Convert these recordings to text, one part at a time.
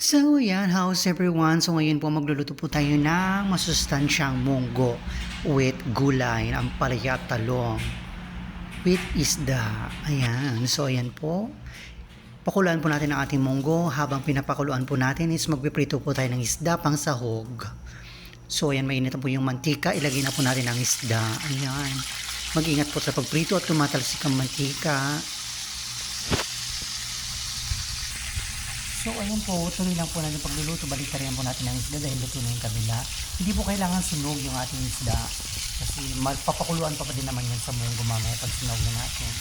So yan, how's everyone? So ngayon po magluluto po tayo ng masustansyang munggo with gulay, ang palaya talong with isda. Ayan, so ayan po. Pakuluan po natin ang ating munggo. Habang pinapakuluan po natin is magpiprito po tayo ng isda pang sahog. So ayan, mainit po yung mantika. Ilagay na po natin ang isda. Ayan. Mag-ingat po sa pagprito at tumatalsik ang mantika. So ayun po, tuloy lang po natin pagluluto. Baliktarihan po natin ang isda dahil luto na yung kabila. Hindi po kailangan sunog yung ating isda. Kasi magpapakuluan pa pa din naman yan sa munggo mamaya pag sunog na natin.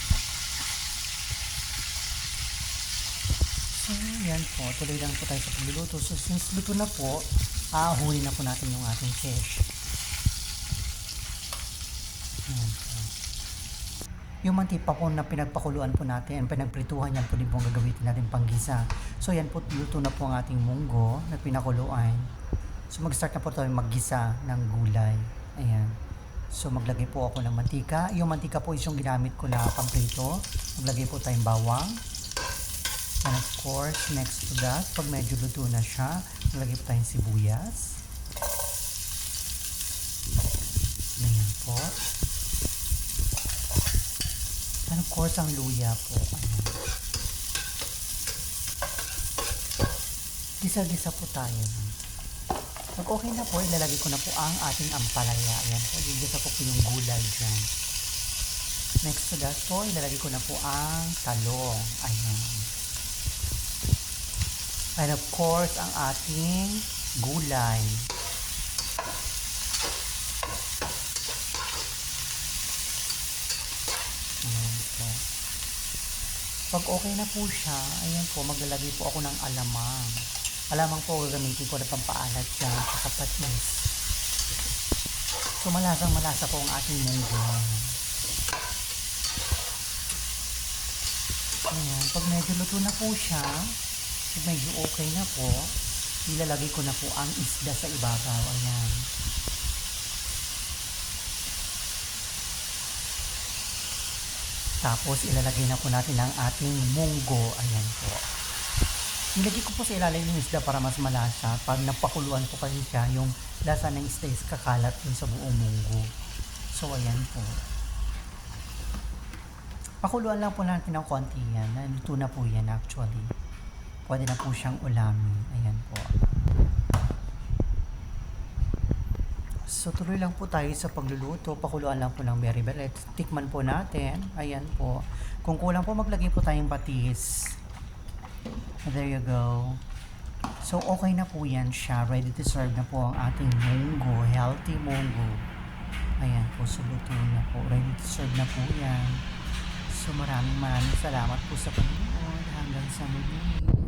So yan po, tuloy lang po tayo sa pagluluto. So since luto na po, aahunin na po natin yung ating fish. Ayan po. Yung mantipa po na pinagpakuluan po natin, pinagprituhan yan po din po ang gagamitin natin panggisa. So yan po, luto na po ang ating munggo na pinakuluan. So mag-start na po tayo maggisa ng gulay. Ayan. So maglagay po ako ng mantika. Yung mantika po is yung ginamit ko na pamprito. Maglagay po tayong bawang. And of course, next to that, pag medyo luto na siya, maglagay po tayong sibuyas. Ayan po. And of course, ang luya po. Ayan. Gisa-gisa po tayo. Pag okay na po, ilalagay ko na po ang ating ampalaya. Ayan po, gigisa ko po yung gulay dyan. Next to that po, ilalagay ko na po ang talong. Ayan. And of course, ang ating gulay. Ayan po. Pag okay na po siya, ayan po, maglalagay po ako ng alamang. Alamang po gagamitin ko na pampaalat siya sa patis. So malasang malasa po ang ating munggo. Ayan, pag medyo luto na po siya, medyo okay na po, ilalagay ko na po ang isda sa ibabaw. Ayan. Tapos ilalagay na po natin ang ating munggo. Ayan po. Nilagay ko po sa ilalim ng isda para mas malasa. Pag napakuluan po kasi siya, yung lasa ng isda is kakalat dun sa buong munggo. So ayan po. Pakuluan lang po natin ng konti yan. Naluto na po yan actually. Pwede na po siyang ulamin. Ayan po. So tuloy lang po tayo sa pagluluto. Pakuluan lang po ng well. Let's tikman po natin. Ayan po. Kung kulang po maglagay po tayong patis. There you go. So okay na po yan siya. Ready to serve na po ang ating munggo. Healthy munggo. Ayan po. So luto na po. Ready to serve na po yan. So maraming maraming salamat po sa panonood. Hanggang sa muli.